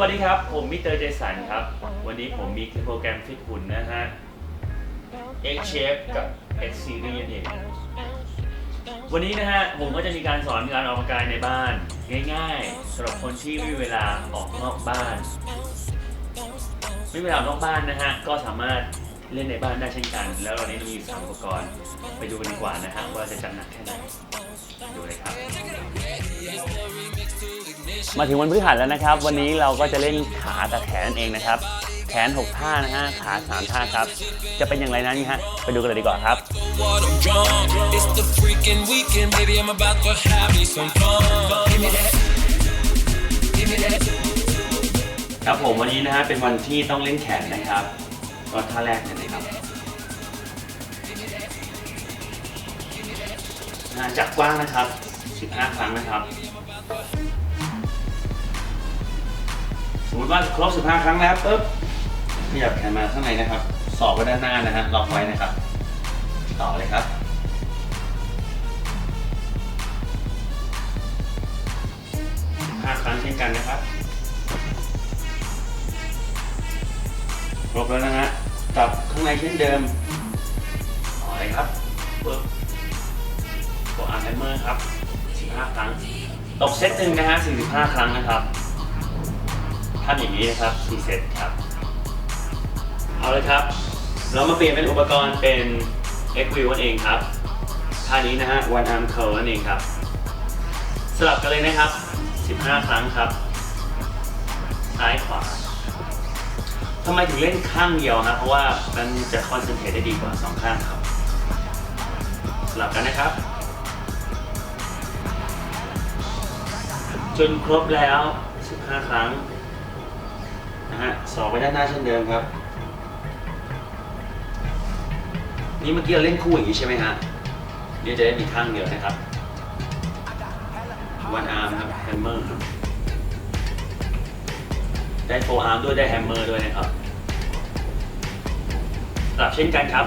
วัสดีครับ ผมมิสเตอร์เจสันครับ วันนี้ผมมีโปรแกรมฟิตหุ่นนะฮะ X Shape กับ X Series นั่นเองวันนี้นะฮะ ผมก็จะมีการสอนการออกกำลังกายในบ้าน ง่ายๆสำหรับคนที่ไม่มีเวลาออกนอกบ้าน ไม่มีเวลาออกนอกบ้านนะฮะ ก็สามารถเล่นในบ้านได้เช่นกัน แล้วเรานี้เรามีสามอุปกรณ์ไปดูกันดีกว่านะฮะว่าจะจัดหนักแค่ไหนดูเลยครับ มาถึงวันพฤหัสแล้วนะครับ วันนี้เราก็จะเล่นขากับแขนนั่นเองนะครับ แขน 6 ท่านะฮะขา 3 ท่าครับ จะเป็นอย่างไรนั้นฮะไปดูกันเลยดีกว่าครับ what I'm drunk. It's the freaking weekend, baby. I'm about to have me some fun. Give me that. Give me that. ครับผมวันนี้นะฮะเป็นวันที่ต้องเล่นแขนนะครับก็ท่าแรกเลยนะครับอ่าจับกว้างนะครับ 15 ครั้งนะครับส มมติว่าครบ 15 ครั้งแล้วปุ๊บขยับแขนมาข้างในนะครับ สอบไว้ด้านหน้านะฮะล็อกไว้นะครับ ต่อเลยครับ15ครั้งเช่นกันนะครับ ครบแล้วนะฮะจับข้างในเช่นเดิม ต่อเลยครับปึ๊บกดอาร์ไฮเมอร์ครับ 15 ครั้ง ตกเซตหนึ่งนะฮะ 45 ครั้งนะครับ ทำอย่างนี้นะครับ4เซตครับ เอาเลยครับ เรามาเปลี่ยนเป็นอุปกรณ์เป็น X View นั่นเองครับท่านี้นะฮะ One Arm Curl นั่นเองครับ สลับกันเลยนะครับ 15 ครั้งครับ ซ้ายขวาทำไมถึงเล่นข้างเดียวนะ เพราะว่ามันจะคอนเซนเทรตได้ดีกว่าสองข้างครับ สลับกันนะครับ จนครบแล้ว 15 ครั้ง นะฮะสอบไปด้านหน้าเช่นเดิมครับ นี่เมื่อกี้เราเล่นคู่อย่างนี้ใช่ไหมฮะนี่จะได้มีข้างเดียวนะครับ one arm ครับ hammer ครับได้โฟอาร์มด้วยได้แฮมเมอร์ด้วยนะครับสลับเช่นกันครับ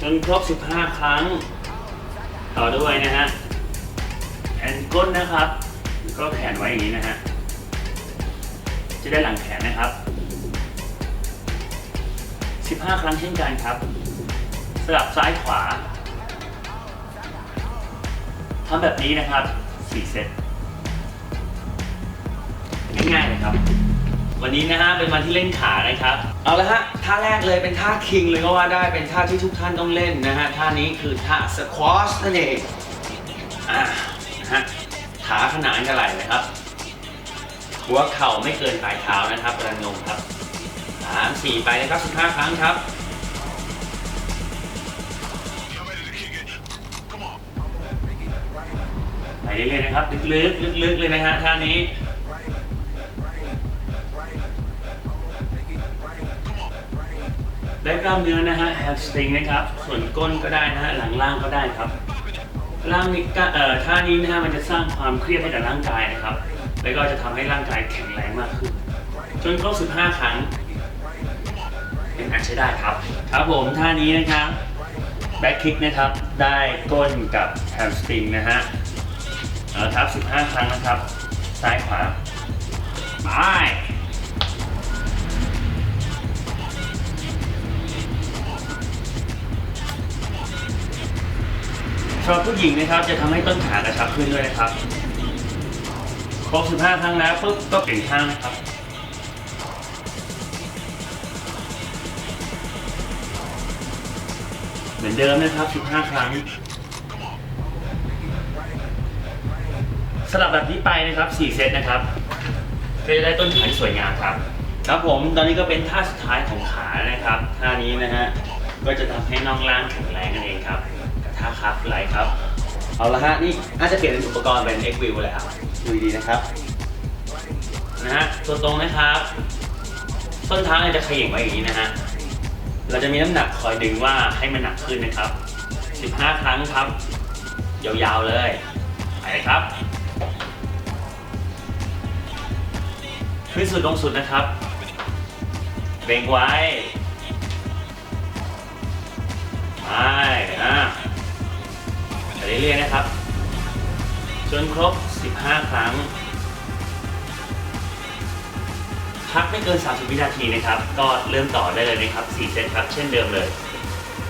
จนครบ 15 ครั้ง ต่อด้วยนะฮะแอนก้นนะครับ ก็แขนไว้อย่างนี้นะฮะ จะได้หลังแขนนะครับ 15 ครั้งเช่นกันครับ สลับซ้ายขวาทำแบบนี้นะครับ 4 เซตง่ายๆเลยครับ วันนี้นะฮะเป็นวันที่เล่นขานะครับ เอาละฮะท่าแรกเลยเป็นท่าคิงเลยก็ว่าได้เป็นท่าที่ทุกท่านต้องเล่นนะฮะท่านี้คือท่าสควอชนั่นเองอ่านะฮะ ขาขนานกันไหลเลยครับ หัวเข่าไม่เกินปลายเท้านะครับระนมครับสามสี่ไปเลยครับสิบห้าครั้งครับไปเรื่อยๆนะครับลึกๆลึกๆเลยนะฮะท่านี้ได้กล้ามเนื้อนะฮะแฮมสตริงนะครับ ส่วนก้นก็ได้นะฮะหลังล่างก็ได้ครับ ล่างนี้ก็เอ่อท่านี้นะฮะมันจะสร้างความเครียดให้กับร่างกายนะครับ แล้วก็จะทำให้ร่างกายแข็งแรงมากขึ้น จนครบ15 ครั้ง เป็นอันใช้ได้ครับ ครับผมท่านี้นะครับแบ็คคิกนะครับ ได้ก้นกับแฮมสตริงนะฮะเอาละครับ 15 ครั้งนะครับ ซ้ายขวาไปำหรับผู้หญิงนะครับจะทำให้ต้นขากระชับขึ้นด้วยนะครับ ครบ 15 ครั้งแล้วปุ๊บก็เปลี่ยนข้างนะครับ เหมือนเดิมนะครับ 15 ครั้ง สลับแบบนี้ไปนะครับ 4 เซตนะครับเพื่อจะได้ต้นขาที่สวยงามครับ ครับผมตอนนี้ก็เป็นท่าสุดท้ายของขานะครับท่านี้นะฮะก็จะทำให้น่องล่างแข็งแรงนั่นเองครับ ท่าคับไหลครับ เอาละฮะนี่น่าจะเปลี่ยนเป็นอุปกรณ์เป็น X View เลยครับดูดีนะครับนะฮะตัวตรงนะครับต้นเท้าเนี่ยจะเขย่งไว้อย่างนี้นะฮะเราจะมีน้ำหนักคอยดึงว่าให้มันหนักขึ้นนะครับ 15 ครั้งครับ ยาวๆเลยไปครับขึ้นสุดลงสุดนะครับเบ่งไว้ไปอะ เรื่อยๆนะครับ จนครบ 15 ครั้ง พักไม่เกิน 30 วินาทีนะครับ ก็เริ่มต่อได้เลยนะครับ 4 เซตครับ เช่นเดิมเลย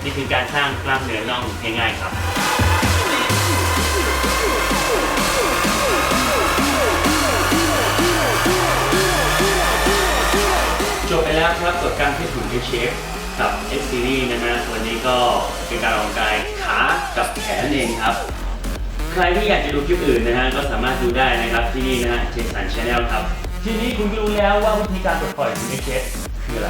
นี่คือการสร้างกล้ามเนื้อน่องง่ายๆครับจบไปแล้วครับกับการที่ถุงเชฟ กับ X Series นะฮะวันนี้ก็เป็นการออกกำลังกายขากับแขนเองครับ ใครที่อยากจะดูคลิปอื่นนะฮะก็สามารถดูได้นะครับที่นี่นะฮะเจสันชาแนลครับ ทีนี้คุณรู้แล้วว่าวิธีการปลดปล่อยของ X คืออะไร